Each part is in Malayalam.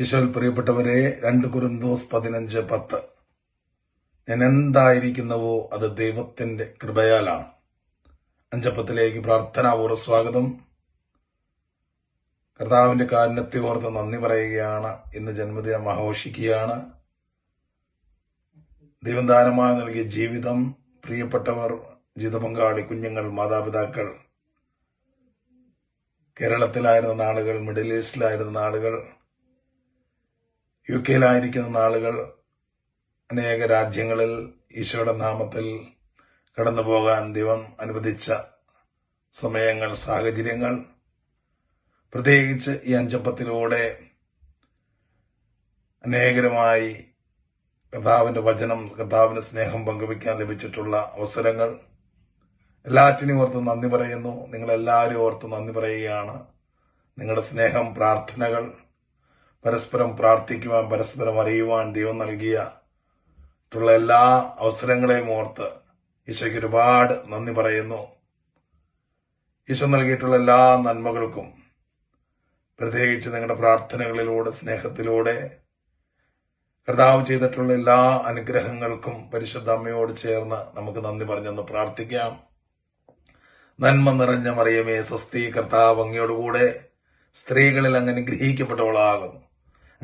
ഈശോയിൽ പ്രിയപ്പെട്ടവരെ രണ്ട് കുരുന്തോസ് പതിനഞ്ച് പത്ത്. ഞാൻ എന്തായിരിക്കുന്നവോ അത് ദൈവത്തിന്റെ കൃപയാലാണ്. അഞ്ചപ്പത്തിലേക്ക് പ്രാർത്ഥനാപൂർവ സ്വാഗതം. കർത്താവിന്റെ കാരുണ്യത്തെ ഓർത്ത് നന്ദി പറയുകയാണ്. ഇന്ന് ജന്മദിനം ആഘോഷിക്കുകയാണ്. ദൈവം ദാനമായി നൽകിയ ജീവിതം പ്രിയപ്പെട്ടവർ ജീവിത പങ്കാളി കുഞ്ഞുങ്ങൾ മാതാപിതാക്കൾ. കേരളത്തിലായിരുന്ന നാളുകൾ മിഡിൽ ഈസ്റ്റിലായിരുന്ന നാളുകൾ യു കെയിലായിരിക്കുന്ന നാളുകൾ അനേക രാജ്യങ്ങളിൽ ഈശോയുടെ നാമത്തിൽ കടന്നു പോകാൻ ദൈവം അനുവദിച്ച സമയങ്ങൾ സാഹചര്യങ്ങൾ. പ്രത്യേകിച്ച് ഈ അഞ്ചപ്പത്തിലൂടെ അനേകരമായി കർത്താവിന്റെ വചനം കർത്താവിന്റെ സ്നേഹം പങ്കുവയ്ക്കാൻ ലഭിച്ചിട്ടുള്ള അവസരങ്ങൾ. എല്ലാറ്റിനും ഓർത്ത് നന്ദി പറയുന്നു. നിങ്ങളെല്ലാവരും ഓർത്ത് നന്ദി പറയുകയാണ്. നിങ്ങളുടെ സ്നേഹം പ്രാർത്ഥനകൾ പരസ്പരം പ്രാർത്ഥിക്കുവാൻ പരസ്പരം അറിയുവാൻ ദൈവം നൽകിയിട്ടുള്ള എല്ലാ അവസരങ്ങളെയും ഓർത്ത് ഈശോയ്ക്ക് ഒരുപാട് നന്ദി പറയുന്നു. ഈശോ നൽകിയിട്ടുള്ള എല്ലാ നന്മകൾക്കും പ്രത്യേകിച്ച് നിങ്ങളുടെ പ്രാർത്ഥനകളിലൂടെ സ്നേഹത്തിലൂടെ കർത്താവ് ചെയ്തിട്ടുള്ള എല്ലാ അനുഗ്രഹങ്ങൾക്കും പരിശുദ്ധ അമ്മയോട് ചേർന്ന് നമുക്ക് നന്ദി പറഞ്ഞൊന്ന് പ്രാർത്ഥിക്കാം. നന്മ നിറഞ്ഞ മറിയമേ സ്വസ്തി കർത്താവ് അങ്ങയോടുകൂടെ സ്ത്രീകളിൽ അങ്ങ് അനുഗ്രഹിക്കപ്പെട്ടവളാകുന്നു.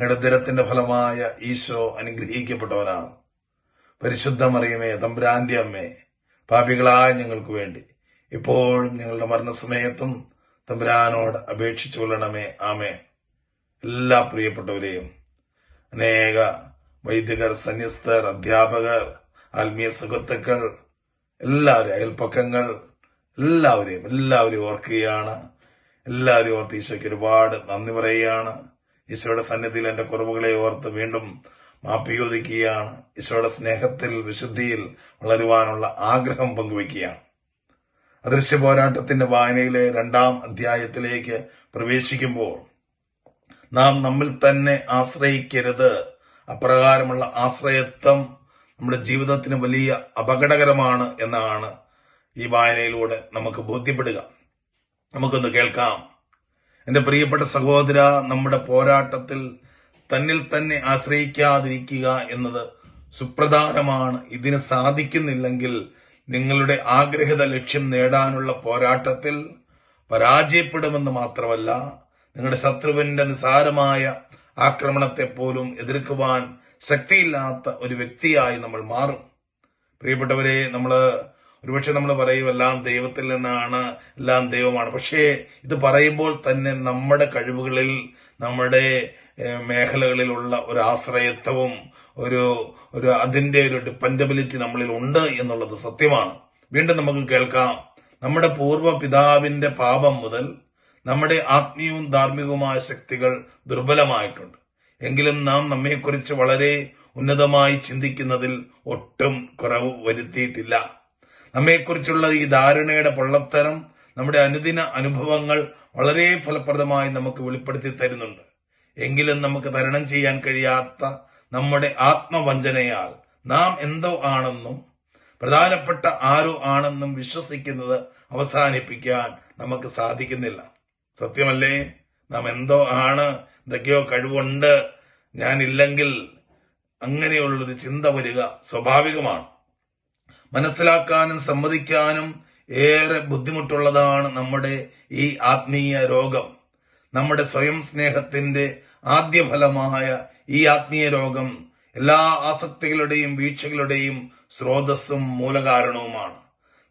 അങ്ങയുടെ ദരത്തിന്റെ ഫലമായ ഈശോ അനുഗ്രഹിക്കപ്പെട്ടവനാണ്. പരിശുദ്ധ മറിയമേ തമ്പുരാന്റെ അമ്മേ പാപികളായ ഞങ്ങൾക്ക് വേണ്ടി. ഇപ്പോഴും ഞങ്ങളുടെ മരണസമയത്തും തമ്പുരാനോട് അപേക്ഷിച്ചു കൊള്ളണമേ ആമേ എല്ലാ പ്രിയപ്പെട്ടവരെയും അനേക വൈദികർ സന്യസ്തർ അധ്യാപകർ ആത്മീയ സുഹൃത്തുക്കൾ എല്ലാവരും അയൽപ്പക്കങ്ങൾ എല്ലാവരെയും എല്ലാവരും ഓർക്കുകയാണ്. എല്ലാവരും ഓർത്ത് ഈശോയ്ക്ക് ഒരുപാട് നന്ദി പറയുകയാണ്. ഈശോയുടെ സന്നിധിയിൽ എന്റെ കുറവുകളെ ഓർത്ത് വീണ്ടും മാപ്പി ചോദിക്കുകയാണ്. ഈശോയുടെ സ്നേഹത്തിൽ വിശുദ്ധിയിൽ വളരുവാനുള്ള ആഗ്രഹം പങ്കുവെക്കുകയാണ് അദൃശ്യ പോരാട്ടത്തിന്റെ വായനയിലെ രണ്ടാം അധ്യായത്തിലേക്ക് പ്രവേശിക്കുമ്പോൾ നാം നമ്മിൽ തന്നെ ആശ്രയിക്കരുത്. അപ്രകാരമുള്ള ആശ്രയത്വം നമ്മുടെ ജീവിതത്തിന് വലിയ അപകടകരമാണ് എന്നാണ് ഈ വായനയിലൂടെ നമുക്ക് ബോധ്യപ്പെടുക. നമുക്കൊന്ന് കേൾക്കാം. എന്റെ പ്രിയപ്പെട്ട സഹോദര നമ്മുടെ പോരാട്ടത്തിൽ തന്നിൽ തന്നെ ആശ്രയിക്കാതിരിക്കുക എന്നത് സുപ്രധാനമാണ്. ഇതിന് സാധിക്കുന്നില്ലെങ്കിൽ നിങ്ങളുടെ ആഗ്രഹിത ലക്ഷ്യം നേടാനുള്ള പോരാട്ടത്തിൽ പരാജയപ്പെടുമെന്ന് മാത്രമല്ല നിങ്ങളുടെ ശത്രുവിന്റെ നിസാരമായ ആക്രമണത്തെ പോലും എതിർക്കുവാൻ ശക്തിയില്ലാത്ത ഒരു വ്യക്തിയായി നമ്മൾ മാറും. പ്രിയപ്പെട്ടവരെ നമ്മൾ ഒരുപക്ഷെ നമ്മൾ പറയും എല്ലാം ദൈവത്തിൽ നിന്നാണ് എല്ലാം ദൈവമാണ്. പക്ഷേ ഇത് പറയുമ്പോൾ തന്നെ നമ്മുടെ കഴിവുകളിൽ നമ്മുടെ മേഖലകളിലുള്ള ഒരു ആശ്രയത്വവും ഒരു ഒരു അതിന്റെ ഒരു ഡിപ്പെൻഡബിലിറ്റി നമ്മളിൽ ഉണ്ട് എന്നുള്ളത് സത്യമാണ്. വീണ്ടും നമുക്ക് കേൾക്കാം. നമ്മുടെ പൂർവ പിതാവിന്റെ പാപം മുതൽ നമ്മുടെ ആത്മീയവും ധാർമ്മികവുമായ ശക്തികൾ ദുർബലമായിട്ടുണ്ട്. എങ്കിലും നാം നമ്മെക്കുറിച്ച് വളരെ ഉന്നതമായി ചിന്തിക്കുന്നതിൽ ഒട്ടും കുറവ് വരുത്തിയിട്ടില്ല. നമ്മെക്കുറിച്ചുള്ള ഈ ധാരണയുടെ പൊള്ളത്തരം നമ്മുടെ അനുദിന അനുഭവങ്ങൾ വളരെ ഫലപ്രദമായി നമുക്ക് വെളിപ്പെടുത്തി തരുന്നുണ്ട്. എങ്കിലും നമുക്ക് തരണം ചെയ്യാൻ കഴിയാത്ത നമ്മുടെ ആത്മവഞ്ചനയാൽ നാം എന്തോ ആണെന്നും പ്രധാനപ്പെട്ട ആരോ ആണെന്നും വിശ്വസിക്കുന്നത് അവസാനിപ്പിക്കാൻ നമുക്ക് സാധിക്കുന്നില്ല. സത്യമല്ലേ? നാം എന്തോ ആണ് എന്തൊക്കെയോ കഴിവുണ്ട്. ഞാനില്ലെങ്കിൽ അങ്ങനെയുള്ളൊരു ചിന്ത വരിക സ്വാഭാവികമാണ്. മനസ്സിലാക്കാനും സമ്മതിക്കാനും ഏറെ ബുദ്ധിമുട്ടുള്ളതാണ് നമ്മുടെ ഈ ആത്മീയ രോഗം. നമ്മുടെ സ്വയം സ്നേഹത്തിന്റെ ആദ്യ ഫലമായ ഈ ആത്മീയ രോഗം എല്ലാ ആസക്തികളുടെയും വീഴ്ചകളുടെയും സ്രോതസ്സും മൂലകാരണവുമാണ്.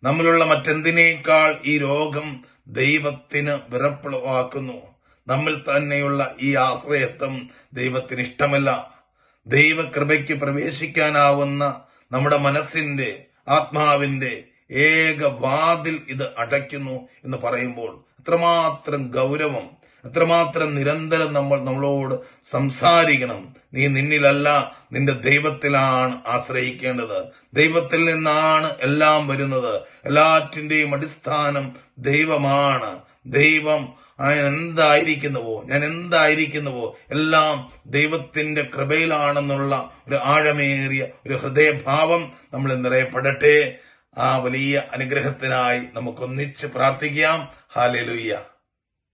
നമ്മളുള്ള മറ്റെന്തിനേക്കാൾ ഈ രോഗം ദൈവത്തിന് വിറപ്പുളവാക്കുന്നു. നമ്മിൽ തന്നെയുള്ള ഈ ആശ്രയത്വം ദൈവത്തിന് ഇഷ്ടമല്ല ദൈവകൃപയ്ക്ക് പ്രവേശിക്കാനാവുന്ന നമ്മുടെ മനസ്സിന്റെ ആത്മാവിന്റെ ഏക വാതിൽ ഇത് അടയ്ക്കുന്നു എന്ന് പറയുമ്പോൾ അത്രമാത്രം ഗൗരവം അത്രമാത്രം നിരന്തരം നമ്മൾ നമ്മളോട് സംസാരിക്കണം. നീ നിന്നിലല്ല നിന്റെ ദൈവത്തിലാണ് ആശ്രയിക്കേണ്ടത്. ദൈവത്തിൽ നിന്നാണ് എല്ലാം വരുന്നത്. എല്ലാറ്റിന്റെയും അടിസ്ഥാനം ദൈവമാണ്. ദൈവം ഞാൻ എന്തായിരിക്കുന്നുവോ? ഞാൻ എന്തായിരിക്കുന്നുവോ? എല്ലാം ദൈവത്തിന്റെ കൃപയിലാണെന്നുള്ള ഒരു ആഴമേറിയ ഒരു ഹൃദയഭാവം നമ്മൾ നിറയപ്പെടട്ടെ. ആ വലിയ അനുഗ്രഹത്തിനായി നമുക്കൊന്നിച്ച് പ്രാർത്ഥിക്കാം. ഹാലലുയ്യ.